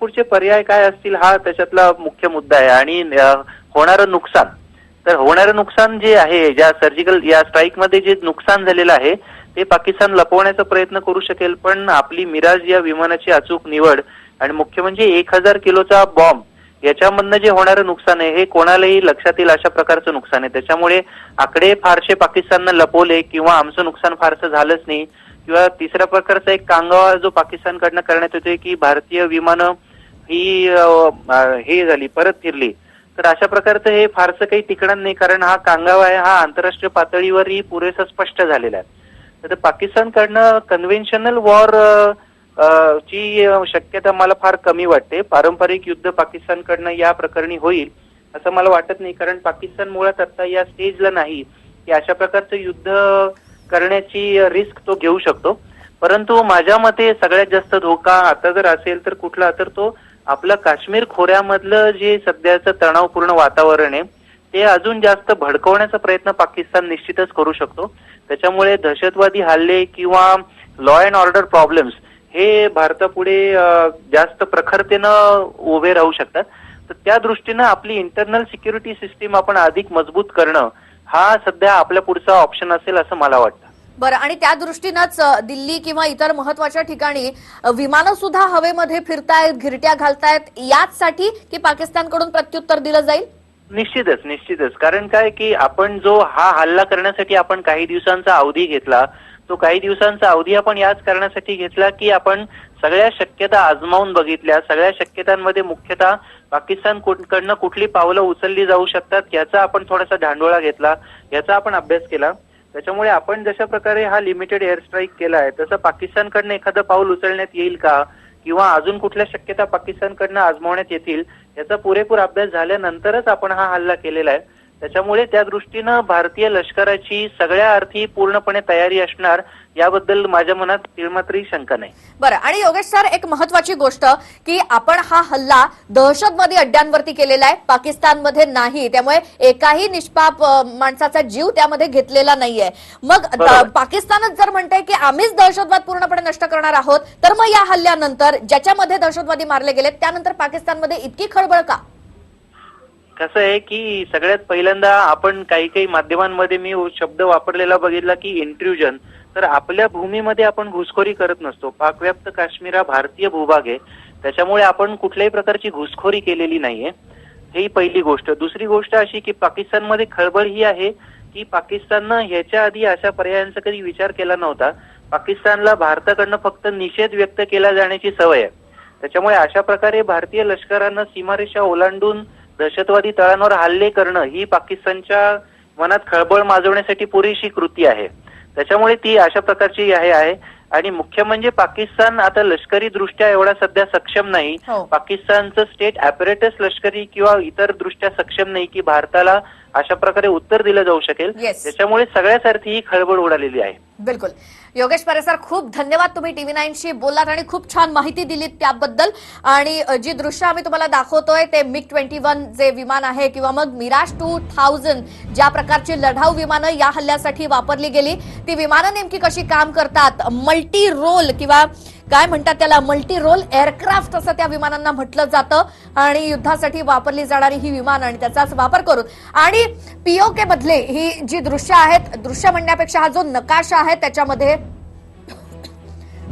पुढचे पर्याय काय असतील हा त्याच्यातला मुख्य मुद्दा आहे. आणि होणारं नुकसान. तर होणारं नुकसान जे आहे ज्या सर्जिकल या स्ट्राईकमध्ये जे नुकसान झालेलं आहे ते पाकिस्तान लपवण्याचा प्रयत्न करू शकेल. पण आपली मिराज या विमानाची अचूक निवड आणि मुख्य म्हणजे एक हजार किलोचा बॉम्ब याच्यामधनं जे होणारं नुकसान आहे हे कोणालाही लक्षात येईल अशा प्रकारचं नुकसान आहे. त्याच्यामुळे आकडे फारसे पाकिस्ताननं लपवले किंवा आमचं नुकसान फारसं झालंच नाही. किंवा तिसऱ्या प्रकारचा एक कांगावा जो पाकिस्तानकडनं करण्यात येतोय की भारतीय विमानं ही हे झाली परत फिरली. तर अशा प्रकारचं हे फारसं काही टिकणार नाही कारण हा कांगावा आहे हा आंतरराष्ट्रीय पातळीवरही पुरेसा स्पष्ट झालेला आहे. तर पाकिस्तानकडनं कन्व्हेन्शनल वॉर ची शक्यता मला फार कमी वाटते. पारंपरिक युद्ध पाकिस्तानकडनं या प्रकरणी होईल असं मला वाटत नाही कारण पाकिस्तान मुळात आता या स्टेजला नाही की अशा प्रकारचं युद्ध करण्याची रिस्क तो घेऊ शकतो. परंतु माझ्या मते सगळ्यात जास्त धोका आता जर असेल तर कुठला? तर तो आपलं काश्मीर खोऱ्यामधलं जे सध्याचं तणावपूर्ण वातावरण आहे ते अजून जास्त भडकवण्याचा प्रयत्न पाकिस्तान निश्चितच करू शकतो. त्याच्यामुळे दहशतवादी हल्ले किंवा लॉ अँड ऑर्डर प्रॉब्लेम्स हे भारतापुढे जास्त प्रखरतेनं उभे राहू शकतात. तर त्या दृष्टीनं आपली इंटरनल सिक्युरिटी सिस्टीम आपण अधिक मजबूत करणं हा सध्या आपल्या पुढचा ऑप्शन असेल असं मला वाटतं. बरं आणि त्या दृष्टीनंच दिल्ली किंवा इतर महत्त्वाच्या ठिकाणी विमानं सुद्धा हवेमध्ये फिरतायत घिरट्या घालतायत याचसाठी की पाकिस्तानकडून प्रत्युत्तर दिलं जाईल? निश्चितच निश्चितच. कारण काय की आपण जो हा हल्ला करण्यासाठी आपण काही दिवसांचा अवधी घेतला तो काही दिवसांचा अवधी आपण याच कारणासाठी घेतला की आपण सगळ्या शक्यता आजमावून बघितल्या. सगळ्या शक्यतांमध्ये मुख्यतः पाकिस्तान कडनं कुठली पावलं उचलली जाऊ शकतात याचा आपण थोडासा धांडोळा घेतला याचा आपण अभ्यास केला. त्याच्यामुळे आपण जशा प्रकारे हा लिमिटेड एअर स्ट्राईक केला आहे तसं पाकिस्तानकडनं एखादं पाऊल उचलण्यात येईल का? किंवा अजून कुठल्या शक्यता पाकिस्तानकडनं आजमावण्यात येतील? याचा पुरेपूर अभ्यास झाल्यानंतरच आपण हा हल्ला केलेला आहे. त्याच्यामुळे त्या दृष्टीनं भारतीय लष्कराची सगळ्या अर्थी पूर्णपणे तयारी असणार याबद्दल माझ्या मनात तिळमात्रही शंका नाही. बरं आणि योगेश सर एक महत्वाची गोष्ट की आपण हा हल्ला दहशतवादी अड्ड्यांवरती केलेला आहे पाकिस्तानमध्ये नाही त्यामुळे एकाही निष्पाप माणसाचा जीव त्यामध्ये घेतलेला नाहीये. मग. पाकिस्तानच जर म्हणतंय की आम्हीच दहशतवाद पूर्णपणे नष्ट करणार आहोत तर मग या हल्ल्यानंतर ज्याच्यामध्ये दहशतवादी मारले गेलेत त्यानंतर पाकिस्तानमध्ये इतकी खळबळ का? कसं आहे की सगळ्यात पहिल्यांदा आपण काही काही माध्यमांमध्ये मी शब्द वापरलेला बघितला की इंट्रुजन तर आपल्या भूमीमध्ये आपण घुसखोरी करत नसतो. पाकव्याप्त काश्मीर हा भारतीय भूभाग आहे. त्याच्यामुळे आपण कुठल्याही प्रकारची घुसखोरी केलेली नाहीये. ही पहिली गोष्ट. दुसरी गोष्ट अशी की पाकिस्तानमध्ये खळबळ ही आहे की पाकिस्ताननं ह्याच्या आधी अशा पर्यायांचा कधी विचार केला नव्हता. पाकिस्तानला भारताकडनं फक्त निषेध व्यक्त केला जाण्याची सवय आहे. त्याच्यामुळे अशा प्रकारे भारतीय लष्करानं सीमारेषा ओलांडून दहशतवादी तळांवर हल्ले करणं ही पाकिस्तानच्या मनात खळबळ माजवण्यासाठी पुरेशी कृती आहे. त्याच्यामुळे ती अशा प्रकारची आहे आहे. आणि मुख्य म्हणजे पाकिस्तान आता लष्करी दृष्ट्या एवढा सध्या सक्षम नाही. हो. पाकिस्तानचं स्टेट ॲपरेटस लष्करी किंवा इतर दृष्ट्या सक्षम नाही की भारताला अशा प्रकारे उत्तर दिलं जाऊ शकेल. Yes. त्याच्यामुळे सगळ्याच अर्थी ही खळबळ उडालेली आहे. बिलकुल. योगेश परेसर खूप धन्यवाद तुम्ही टीव्ही नाईनशी बोललात आणि खूप छान माहिती दिलीत त्याबद्दल. आणि अ, जी दृश्य आम्ही तुम्हाला दाखवतोय ते मिग ट्वेंटी वन जे विमान आहे किंवा मग मिराज टू थाउजंड ज्या प्रकारची लढाऊ विमानं या हल्ल्यासाठी वापरली गेली ती विमानं नेमकी कशी काम करतात मल्टी मल्टी रोल किंवा काय म्हणतात त्याला मल्टी रोल एअरक्राफ्ट असं त्या विमानांना म्हटलं जातं आणि युद्धासाठी वापरली जाणारी ही विमान आणि त्याचाच वापर करून. आणि पीओके मधले ही जी दृश्य आहेत दृश्य म्हणण्यापेक्षा हा जो नकाशा आहे त्याच्यामध्ये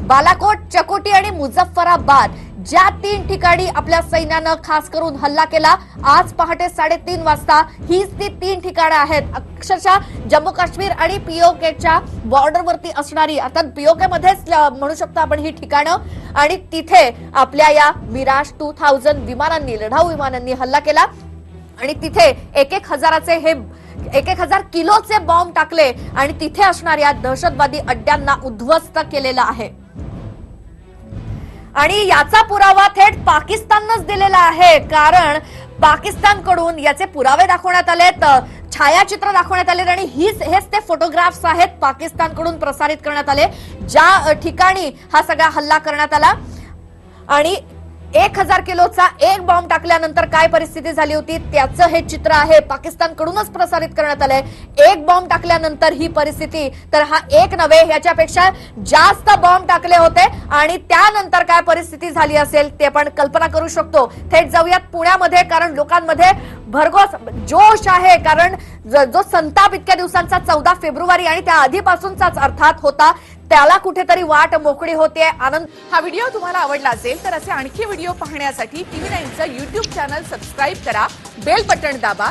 बालाकोट चकोटी आणि मुझफ्फराबाद ज्या तीन ठिकाणी आपल्या सैन्यानं खास करून हल्ला केला आज पहाटे साडेतीन वाजता हीच ती तीन ठिकाणं आहेत. अक्षरशः जम्मू काश्मीर आणि पीओकेच्या बॉर्डरवरती असणारी अर्थात पीओके मध्येच म्हणू शकतो आपण ही ठिकाणं. आणि तिथे आपल्या या मिराज टू थाउजंड विमानांनी लढाऊ विमानांनी हल्ला केला. आणि तिथे एक एक हजाराचे हे एक एक हजार किलोचे बॉम्ब टाकले. आणि तिथे असणाऱ्या दहशतवादी अड्ड्यांना उद्ध्वस्त केलेलं आहे. आणि याचा पुरावा थेट पाकिस्ताननंच दिलेला आहे. कारण पाकिस्तानकडून याचे पुरावे दाखवण्यात आलेत छायाचित्र दाखवण्यात आले आणि हीच हेच ते फोटोग्राफ्स आहेत पाकिस्तानकडून प्रसारित करण्यात आले. ज्या ठिकाणी हा सगळा हल्ला करण्यात आला. आणि एक हजार किलोचा एक बॉम्ब टाकल्यानंतर काय परिस्थिती झाली होती? त्याचं हे चित्र आहे. पाकिस्तानकडूनच प्रसारित करण्यात आलंय. एक बॉम्ब टाकल्यानंतर ही परिस्थिती. तर हा एक नव्हे ह्याच्यापेक्षा जास्त बॉम्ब टाकले होते आणि त्यानंतर काय परिस्थिती झाली असेल ते आपण कल्पना करू शकतो. थेट जाऊयात पुण्यामध्ये कारण लोकांमध्ये भरघोस जोश आहे कारण ज- जो संताप इतक्या दिवसांचा चौदा फेब्रुवारी आणि त्या आधीपासूनचाच अर्थात होता त्याला कुठेतरी वाट मोकळी होते. आनंद हा व्हिडिओ तुम्हाला आवडला असेल तर असे आणखी व्हिडिओ पाहण्यासाठी टीव्ही नाईनचं युट्यूब चॅनल सबस्क्राईब करा बेल बटन दाबा